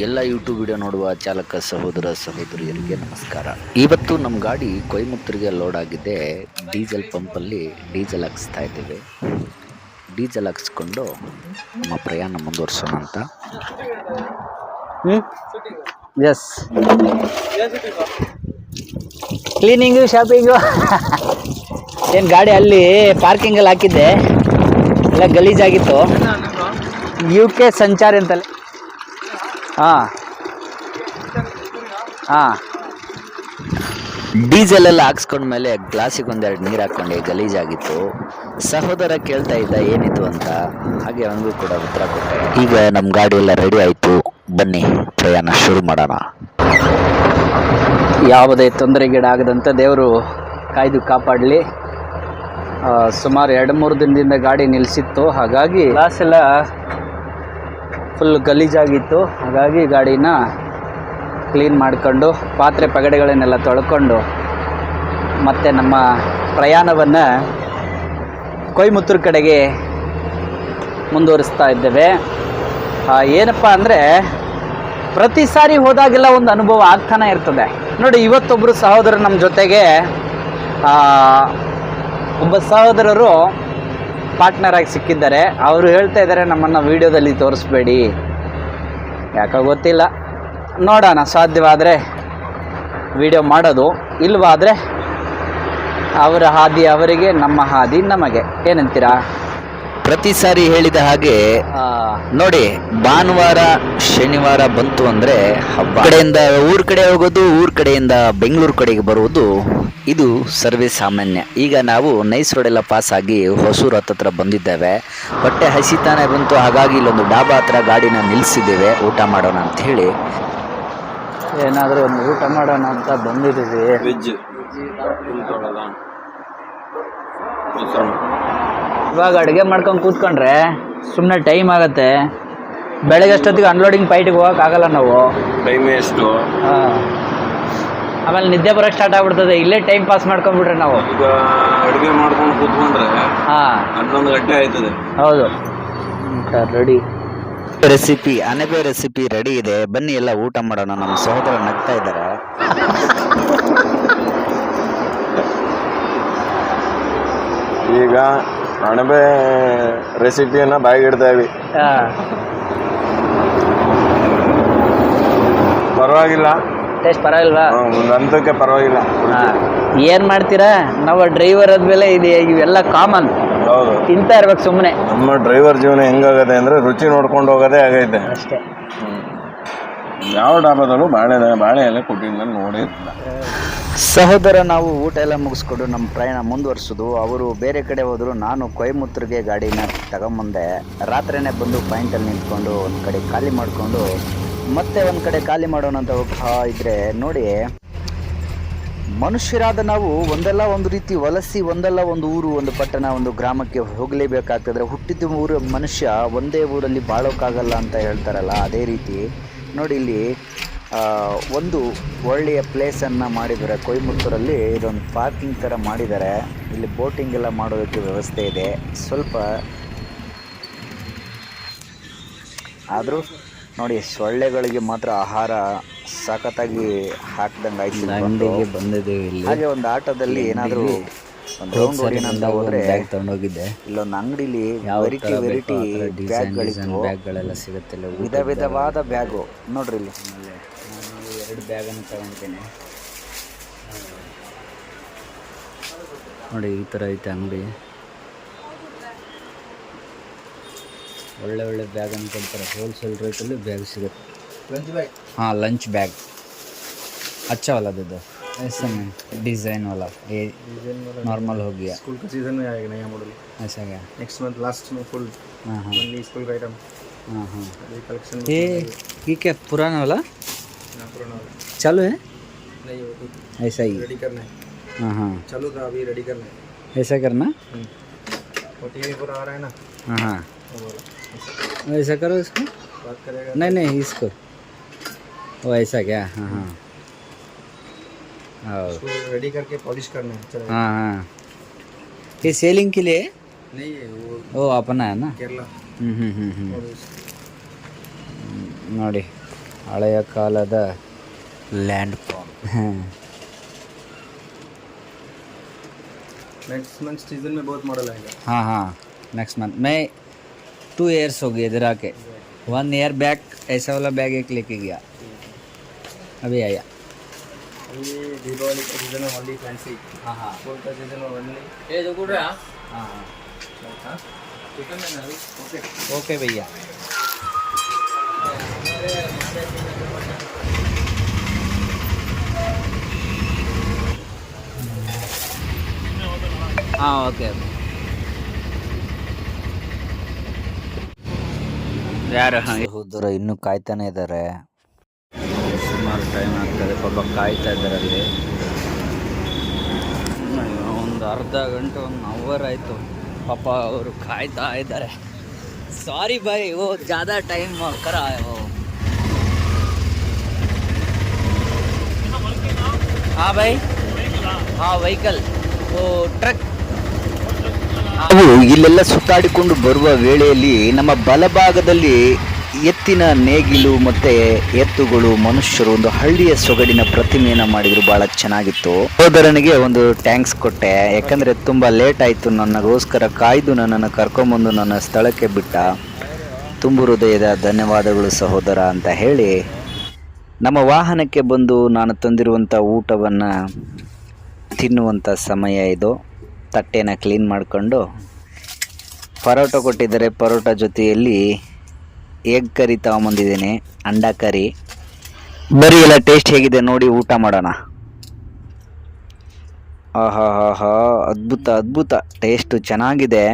ಎಲ್ಲ YouTube video ನೋಡುವ ಚಾಲಕ ಸಹೋದರ ಸಹೋದರಿಯರಿಗೆ ನಮಸ್ಕಾರ. ಇವತ್ತು ನಮ್ಮ ಗಾಡಿ ಕೊಯಮತ್ತೂರಿಗೆ ಲೋಡ್ ಆಗಿದೆ. ಡೀಸೆಲ್ ಪಂಪಲ್ಲಿ ಡೀಸೆಲ್ ಹಾಕಿಸ್ತಾ ಇದ್ದೇವೆ. ಡೀಸೆಲ್ ಹಾಕಿಸ್ಕೊಂಡು ನಮ್ಮ ಪ್ರಯಾಣ ಮುಂದುವರ್ಸೋಣ ಅಂತ. ಹ್ಞೂ ಎಸ್ ಕ್ಲೀನಿಂಗು ಶಾಪಿಂಗು ಏನು ಗಾಡಿ ಅಲ್ಲಿ ಪಾರ್ಕಿಂಗಲ್ಲಿ ಹಾಕಿದ್ದೆ. ಎಲ್ಲ ಗಲೀಜಾಗಿತ್ತು. ಯು ಕೆ ಸಂಚಾರಿ ಅಂತಲ್ಲಿ. ಹಾಂ. ಹಾಂ. ಡೀಸೆಲ್ ಎಲ್ಲ ಹಾಕ್ಸ್ಕೊಂಡ್ಮೇಲೆ ಗ್ಲಾಸಿಗೆ ಒಂದೆರಡು ನೀರು ಹಾಕ್ಕೊಂಡೆ, ಗಲೀಜಾಗಿತ್ತು. ಸಹೋದರ ಕೇಳ್ತಾ ಇದ್ದ, ಏನಿತ್ತು ಅಂತ? ಹಾಗೆ ಅವನಿಗೂ ಕೂಡ ಉತ್ತರ ಕೊಟ್ಟೆ. ಈಗ ನಮ್ಮ ಗಾಡಿ ಎಲ್ಲ ರೆಡಿ ಆಯಿತು. ಬನ್ನಿ, ಪ್ರಯಾಣ ಶುರು ಮಾಡೋಣ. ಯಾವುದೇ ತೊಂದರೆಗೀಡಾಗದಂತೆ ದೇವರು ಕಾಯ್ದು ಕಾಪಾಡಲಿ. ಸುಮಾರು ಎರಡು ಮೂರು ದಿನದಿಂದ ಗಾಡಿ ನಿಲ್ಲಿಸಿತ್ತು ಹಾಗಾಗಿ ಗ್ಲಾಸ್ ಎಲ್ಲ ಫುಲ್ ಗಲೀಜಾಗಿತ್ತು. ಹಾಗಾಗಿ ಗಾಡಿನ ಕ್ಲೀನ್ ಮಾಡಿಕೊಂಡು, ಪಾತ್ರೆ ಪಗಡೆಗಳನ್ನೆಲ್ಲ ತೊಳ್ಕೊಂಡು, ಮತ್ತು ನಮ್ಮ ಪ್ರಯಾಣವನ್ನು ಕೊಯ್ಮುತ್ತೂರು ಕಡೆಗೆ ಮುಂದುವರಿಸ್ತಾ ಇದ್ದೇವೆ. ಏನಪ್ಪ ಅಂದರೆ, ಪ್ರತಿ ಸಾರಿ ಹೋದಾಗೆಲ್ಲ ಒಂದು ಅನುಭವ ಆಗ್ತಾನೆ ಇರ್ತದೆ. ನೋಡಿ ಇವತ್ತೊಬ್ಬರು ಸಹೋದರರು ನಮ್ಮ ಜೊತೆಗೆ ಒಬ್ಬ ಸಹೋದರರು ಪಾರ್ಟ್ನರ್ ಆಗಿ ಸಿಕ್ಕಿದ್ದಾರೆ. ಅವರು ಹೇಳ್ತಾ ಇದ್ದಾರೆ ನಮ್ಮನ್ನು ವೀಡಿಯೋದಲ್ಲಿ ತೋರಿಸ್ಬೇಡಿ. ಯಾಕೋ ಗೊತ್ತಿಲ್ಲ. ನೋಡೋಣ ಸಾಧ್ಯವಾದರೆ ವಿಡಿಯೋ ಮಾಡೋದು. ಇಲ್ವಾದರೆ ಅವರ ಹಾದಿ ಅವರಿಗೆ ನಮ್ಮ ಹಾದಿ ನಮಗೆ. ಏನಂತೀರಾ? ಪ್ರತಿ ಸಾರಿ ಹೇಳಿದ ಹಾಗೆ ಆ, ನೋಡಿ ಭಾನುವಾರ ಶನಿವಾರ ಬಂತು ಅಂದ್ರೆ ಹಬ್ಬ. ಕಡೆಯಿಂದ ಊರ ಕಡೆ ಹೋಗೋದು ಊರ ಕಡೆಯಿಂದ ಬೆಂಗಳೂರು ಕಡೆಗೆ ಬರುವುದು ಇದು ಸರ್ವೇ ಸಾಮಾನ್ಯ. ಈಗ ನಾವು ನೈಸ್ ರೋಡ್ ಎಲ್ಲ ಪಾಸ್ ಆಗಿ ಹೊಸೂರು ಹತ್ತತ್ರ ಬಂದಿದ್ದೇವೆ. ಹೊಟ್ಟೆ ಹಸಿತಾನೆ ಬಂತು ಹಾಗಾಗಿ ಇಲ್ಲೊಂದು ಡಾಬಾ ಹತ್ರ ಗಾಡಿನ ನಿಲ್ಲಿಸಿದ್ದೇವೆ ಊಟ ಮಾಡೋಣ ಅಂತ ಹೇಳಿ. ಏನಾದರೂ ಒಂದು ಊಟ ಮಾಡೋಣ ಅಂತ ಬಂದಿದ್ದೀವಿ. ವೆಜ್ ಇವಾಗ ಅಡುಗೆ ಮಾಡ್ಕೊಂಡು ಕೂತ್ಕೊಂಡ್ರೆ ಸುಮ್ಮನೆ ಟೈಮ್ ಆಗುತ್ತೆ. ಬೆಳಗ್ಗೆ ಅಷ್ಟೊತ್ತಿಗೆ ಅನ್ಲೋಡಿಂಗ್ ಪೈಟಿಗೆ ಹೋಗೋಕ್ಕಾಗಲ್ಲ ನಾವು. ಟೈಮ್ ಎಷ್ಟು ಆ. ಆಮೇಲೆ ನಿದ್ದೆ ಬರೋಕ್ಕೆ ಸ್ಟಾರ್ಟ್ ಆಗ್ಬಿಡ್ತದೆ. ಇಲ್ಲೇ ಟೈಮ್ ಪಾಸ್ ಮಾಡ್ಕೊಂಡ್ಬಿಟ್ರೆ ನಾವು. ಈಗ ಅಡುಗೆ ಮಾಡ್ಕೊಂಡು ಕೂತ್ಕೊಂಡ್ರೆ ಹಾಂ. ಹನ್ನೊಂದು ಗಂಟೆ ಆಯ್ತದೆ. ಹೌದು. ರೆಡಿ ರೆಸಿಪಿ ಅನೆಬೆ ರೆಸಿಪಿ ರೆಡಿ ಇದೆ. ಬನ್ನಿ ಎಲ್ಲ ಊಟ ಮಾಡೋಣ. ನಮ್ಮ ಸಹೋದರ ನಗ್ತಾ ಇದ್ದಾರೆ. ಈಗ ಅಣಬೆ ರೆಸಿಪಿಯನ್ನ ಬಾಯಿಗೆ ಇಡ್ತಾ ಇವಿ ಹಾಂ. ಪರವಾಗಿಲ್ಲ. ಟೇಸ್ಟ್ ಪರವಾಗಿಲ್ವಾ? ಒಂದ್ ಪರವಾಗಿಲ್ಲ. ಏನು ಮಾಡ್ತೀರಾ? ನಾವು ಡ್ರೈವರ್ ಆದ್ಮೇಲೆ ಇದು ಇವೆಲ್ಲ ಕಾಮನ್ ಹೌದು. ತಿಂತಾ ಇರ್ಬೇಕು ಸುಮ್ಮನೆ ನಮ್ಮ ಡ್ರೈವರ್ ಜೀವನ ಹೆಂಗಾಗದೆ ಅಂದ್ರೆ ರುಚಿ ನೋಡ್ಕೊಂಡು ಹೋಗೋದೇ ಆಗೈತೆ. ಅಷ್ಟೇ. ಯಾವ ಡಾಬಾದಲ್ಲೂ ಬಾಳೆ ಬಾಳೆ ಎಲೆ ನೋಡೇ ನೋಡಿ ಸಹೋದರ, ನಾವು ಊಟ ಎಲ್ಲ ಮುಗಿಸ್ಕೊಂಡು ನಮ್ಮ ಪ್ರಯಾಣ ಮುಂದುವರ್ಸೋದು. ಅವರು ಬೇರೆ ಕಡೆ ಹೋದರು, ನಾನು ಕೊಯಮತ್ತೂರಿಗೆ ಗಾಡಿನ ತಗೊಂಬಂದೆ. ರಾತ್ರಿನೇ ಬಂದು ಪಾಯಿಂಟಲ್ಲಿ ನಿಂತ್ಕೊಂಡು ಒಂದು ಕಡೆ ಖಾಲಿ ಮಾಡಿಕೊಂಡು, ಮತ್ತೆ ಒಂದು ಕಡೆ ಖಾಲಿ ಮಾಡೋಣ ಅಂತ ಹೋಗ್ತಾ ಇದ್ರೆ ನೋಡಿ, ಮನುಷ್ಯರಾದ ನಾವು ಒಂದಲ್ಲ ಒಂದು ರೀತಿ ವಲಸಿ, ಒಂದಲ್ಲ ಒಂದು ಊರು, ಒಂದು ಪಟ್ಟಣ, ಒಂದು ಗ್ರಾಮಕ್ಕೆ ಹೋಗಲೇಬೇಕಾಗ್ತದೆ. ಹುಟ್ಟಿದ ಊರು ಮನುಷ್ಯ ಒಂದೇ ಊರಲ್ಲಿ ಬಾಳೋಕ್ಕಾಗಲ್ಲ ಅಂತ ಹೇಳ್ತಾರಲ್ಲ, ಅದೇ ರೀತಿ. ನೋಡಿ ಇಲ್ಲಿ ಒಂದು ಒಳ್ಳೆಯ ಪ್ಲೇಸನ್ನು ಮಾಡಿದ್ದಾರೆ. ಕೊಯಮತ್ತೂರಲ್ಲಿ ಇದೊಂದು ಪಾರ್ಕಿಂಗ್ ಥರ ಮಾಡಿದ್ದಾರೆ. ಇಲ್ಲಿ ಬೋಟಿಂಗ್ ಎಲ್ಲ ಮಾಡೋದಕ್ಕೆ ವ್ಯವಸ್ಥೆ ಇದೆ. ಸ್ವಲ್ಪ ಆದರೂ ನೋಡಿ ಸೊಳ್ಳೆಗಳಿಗೆ ಮಾತ್ರ ಆಹಾರ ಸಖತ್ತಾಗಿ ಹಾಕ್ದಂಗೆ ಆಯ್ತು ಬಂದಿದ್ದೀವಿ ಹಾಗೆ ಒಂದು ಆಟೋದಲ್ಲಿ ಏನಾದರೂ ಒಂದು ರೌಂಡ್ ಹೊಡಿಯೋಣ ಅಂತ ಹೋದ್ರೆ ಬ್ಯಾಗ್ ತಗೊಂಡೋಗಿದ್ದೆ. ಇಲ್ಲೊಂದು ಅಂಗಡಿಲಿ ವೆರೈಟಿ ವೆರೈಟಿ ಬ್ಯಾಗ್ಗಳಿತ್ತು ಬ್ಯಾಗ್ಗಳೆಲ್ಲ ಸಿಗುತ್ತೆ ವಿಧ ವಿಧವಾದ ಬ್ಯಾಗು. ನೋಡ್ರಿ ಇಲ್ಲಿ. ಎರಡು ಬ್ಯಾಗನ್ನು ತಗೊಂಡಿದ್ದೀನಿ. ನೋಡಿ ಈ ಥರ ಐತೆ ಅಂಗಡಿ. ಒಳ್ಳೆ ಒಳ್ಳೆ ಬ್ಯಾಗನ್ನು ಕೊಡ್ತಾರೆ. ಹೋಲ್ಸೇಲ್ ರೇಟಲ್ಲಿ ಬ್ಯಾಗ್ ಸಿಗುತ್ತೆ. ಹಾಂ ಲಂಚ್ ಬ್ಯಾಗ್ ಹಚ್ಚವಲ್ಲದ್ದು ऐसा नहीं डिज़ाइन वाला ये नॉर्मल हो। गया। स्कूल का सीज़न में आएगा नया मॉडल ऐसा क्या? नेक्स्ट मंथ लास्ट में फुल हाँ हाँ। स्कूल का आइटम हाँ हाँ। कलेक्शन ये ये क्या पुराना वाला? पुराना वाला। चालू है? नहीं वो तो ऐसा ही। रेडी करना है। हाँ हाँ। चालू था अभी रेडी करना है। ऐसा करना? वो टीवी पर आ रहा है ना। हाँ हाँ। ऐसा करो इसको। बात करेगा। नहीं नहीं इसको। वो ऐसा क्या? हाँ हाँ। रेडी करके पॉलिश करना है चलो हाँ हाँ ये सेलिंग के लिए नहीं है वो वो अपना है ना केरला ಹ್ಞೂ ಹ್ಞೂ ಹ್ಞೂ ಹ್ಞೂ और उस- ನೋಡಿ ಹಳೆಯ ಕಾಲದ ಲ್ಯಾಂಡ್ नेक्स्ट नेक्स्ट सीजन में बहुत मॉडल आएगा हाँ हाँ नेक्स्ट मंथ मैं टू ईयर्स हो गए इधर आके वन ईयर बैक ऐसा वाला बैग एक लेके गया अभी आया Fancy okay. ಓಕೆ ಹಾಂ ಓಕೆ. ಯಾರು? ಹಂಗೇ ಇನ್ನು ಕಾಯ್ತಾನೆ ಇದ್ದಾರೆ ಸುಮಾರು ಟೈಮ್ ಆಗ್ತದೆ. ಪಾಪ ಕಾಯ್ತಾ ಇದ್ದಾರೆ ಅಲ್ಲಿ ಒಂದು ಅರ್ಧ ಗಂಟೆ, ಒಂದು ಅವರ್ ಆಯಿತು. ಪಾಪ ಅವರು ಕಾಯ್ತಾ ಇದ್ದಾರೆ. ಸಾರಿ ಬಾಯ್ ಓ ಜಾದಾ ಟೈಮ್ ಕರ ಹಾ ಬಾಯ್ ಹಾ ವೆಹಿಕಲ್ ಓ ಟ್ರಕ್ ನಾವು ಇಲ್ಲೆಲ್ಲ ಸುತ್ತಾಡಿಕೊಂಡು ಬರುವ ವೇಳೆಯಲ್ಲಿ ನಮ್ಮ ಬಲಭಾಗದಲ್ಲಿ ಎತ್ತಿನ ನೇಗಿಲು ಮತ್ತೆ ಎತ್ತುಗಳು ಮನುಷ್ಯರು ಒಂದು ಹಳ್ಳಿಯ ಸೊಗಡಿನ ಪ್ರತಿಮೆಯನ್ನ ಮಾಡಿದ್ರು. ಬಹಳ ಚೆನ್ನಾಗಿತ್ತು. ಸೋದರನಿಗೆ ಒಂದು ಟ್ಯಾಂಕ್ಸ್ ಕೊಟ್ಟೆ. ಯಾಕಂದ್ರೆ ತುಂಬಾ ಲೇಟ್ ಆಯ್ತು. ನನ್ನಗೋಸ್ಕರ ಕಾಯ್ದು ನನ್ನನ್ನು ಕರ್ಕೊಂಬಂದು ನನ್ನ ಸ್ಥಳಕ್ಕೆ ಬಿಟ್ಟ. ತುಂಬು ಹೃದಯದ ಧನ್ಯವಾದಗಳು ಸಹೋದರ ಅಂತ ಹೇಳಿ ನಮ್ಮ ವಾಹನಕ್ಕೆ ಬಂದು ನಾನು ತಂದಿರುವಂಥ ಊಟವನ್ನು ತಿನ್ನುವಂಥ ಸಮಯ ಇದು. ತಟ್ಟೆನ ಕ್ಲೀನ್ ಮಾಡಿಕೊಂಡು ಪರೋಟ ಕೊಟ್ಟಿದ್ದಾರೆ. ಪರೋಟ ಜೊತೆಯಲ್ಲಿ ಎಗ್ ಕರಿ ತಗೊಂಬಂದಿದ್ದೀನಿ ಅಂಡ ಕರಿ ಬರೀ ಎಲ್ಲ ಟೇಸ್ಟ್ ಹೇಗಿದೆ ನೋಡಿ ಊಟ ಮಾಡೋಣ. ಆಹಾ ಹಾ ಹಾ ಅದ್ಭುತ ಅದ್ಭುತ. ಟೇಸ್ಟು ಚೆನ್ನಾಗಿದೆ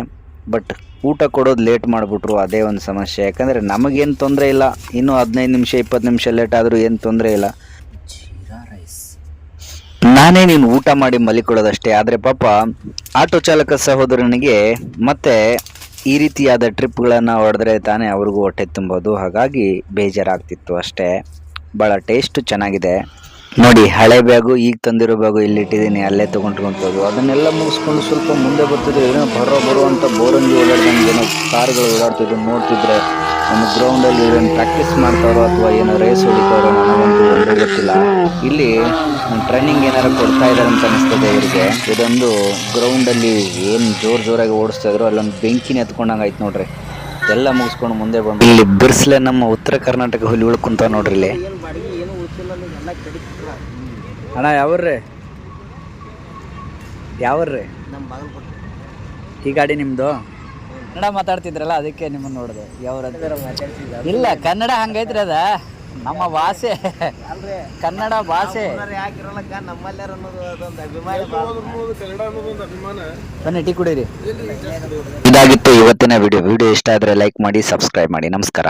ಬಟ್ ಊಟ ಕೊಡೋದು ಲೇಟ್ ಮಾಡಿಬಿಟ್ರು ಅದೇ ಒಂದು ಸಮಸ್ಯೆ. ಯಾಕಂದರೆ ನಮಗೇನು ತೊಂದರೆ ಇಲ್ಲ. ಇನ್ನೂ ಹದಿನೈದು ನಿಮಿಷ ಇಪ್ಪತ್ತು ನಿಮಿಷ ಲೇಟ್ ಆದರೂ ಏನು ತೊಂದರೆ ಇಲ್ಲ. ನಾನೇ ನೀನು ಊಟ ಮಾಡಿ ಮಲಿಕೊಳ್ಳೋದಷ್ಟೇ. ಆದರೆ ಪಾಪ ಆಟೋ ಚಾಲಕ ಸಹೋದರನಿಗೆ ಮತ್ತೆ ಈ ರೀತಿಯಾದ ಟ್ರಿಪ್ಗಳನ್ನು ಹೊಡೆದ್ರೆ ತಾನೇ ಅವ್ರಿಗೂ ಹೊಟ್ಟೆ ತುಂಬೋದು. ಹಾಗಾಗಿ ಬೇಜಾರಾಗ್ತಿತ್ತು ಅಷ್ಟೇ. ಭಾಳ ಟೇಸ್ಟು ಚೆನ್ನಾಗಿದೆ. ನೋಡಿ, ಹಳೆ ಬ್ಯಾಗು, ಈಗ ತಂದಿರೋ ಬ್ಯಾಗು ಇಲ್ಲಿ ಇಟ್ಟಿದ್ದೀನಿ ಅಲ್ಲೇ ತೊಗೊಂಡ್ಕೊಂತದ್ದು. ಅದನ್ನೆಲ್ಲ ಮುಗಿಸ್ಕೊಂಡು ಸ್ವಲ್ಪ ಮುಂದೆ ಬರ್ತಿದ್ರೆ ಏನೋ ಬರೋ ಬರೋ ಅಂತ ಬೋರಂಗಿ ಓಡಾಡ್ದಂಗೆ ಏನೋ ಕಾರ್ಗಳು ಓಡಾಡ್ತಿದ್ರು. ನೋಡ್ತಿದ್ರೆ ನಮ್ಮ ಗ್ರೌಂಡಲ್ಲಿ ಏನೋ ಪ್ರಾಕ್ಟೀಸ್ ಮಾಡ್ತಾರೋ ಅಥವಾ ಏನೋ ರೇಸ್ ಹೊಡಿತಾರೋ ನನಗಂತೂ ಗೊತ್ತಿಲ್ಲ. ಇಲ್ಲಿ ಟ್ರೈನಿಂಗ್ ಏನಾರು ಕೊಡ್ತಾ ಇದ್ದಾರೆ ಅಂತ ಅನಿಸ್ತದೆ ಇವರಿಗೆ. ಇದೊಂದು ಗ್ರೌಂಡಲ್ಲಿ ಏನು ಜೋರು ಜೋರಾಗಿ ಓಡಿಸ್ತಾ ಇದ್ರು, ಅಲ್ಲೊಂದು ಬೆಂಕಿನ ಎತ್ಕೊಂಡಂಗೆ ಆಯ್ತು ನೋಡ್ರಿ. ಎಲ್ಲ ಮುಗಿಸ್ಕೊಂಡು ಮುಂದೆ ಬಂದು ಇಲ್ಲಿ ಬಿರ್ಸ್ಲೆ ನಮ್ಮ ಉತ್ತರ ಕರ್ನಾಟಕ ಹುಲಿ ಉಳ್ಕೊಂತ ನೋಡ್ರಿ ಇಲ್ಲಿ. ಅಣ್ಣ ಯಾವ್ರಿ ಯಾವ್ರಿ ಈ ಗಾಡಿ ನಿಮ್ಮದು ಕನ್ನಡ ಮಾತಾಡ್ತಿದ್ರಲ್ಲ ಅದಕ್ಕೆ ನಿಮ್ಮನ್ನ ನೋಡಿದೆ. ಯಾವ ಇಲ್ಲ ಕನ್ನಡ ಹಂಗೈತ್ರಿ ಅದ. ನಮ್ಮ ಭಾಷೆ. ಕನ್ನಡ ಭಾಷೆ. ಯಾಕಿರಲ್ಲಕ್ಕ ನಮ್ಮಲ್ಲಾರ ಅನ್ನೋದು ಅದೊಂದು ಅಭಿಮಾನ ಬನ್ನಿ ಟೀ ಕುಡೀರಿ. ಇದಾಗಿತ್ತು ಇವತ್ತಿನ ವಿಡಿಯೋ. ವಿಡಿಯೋ ಇಷ್ಟ ಆದರೆ ಲೈಕ್ ಮಾಡಿ ಸಬ್ಸ್ಕ್ರೈಬ್ ಮಾಡಿ. ನಮಸ್ಕಾರ.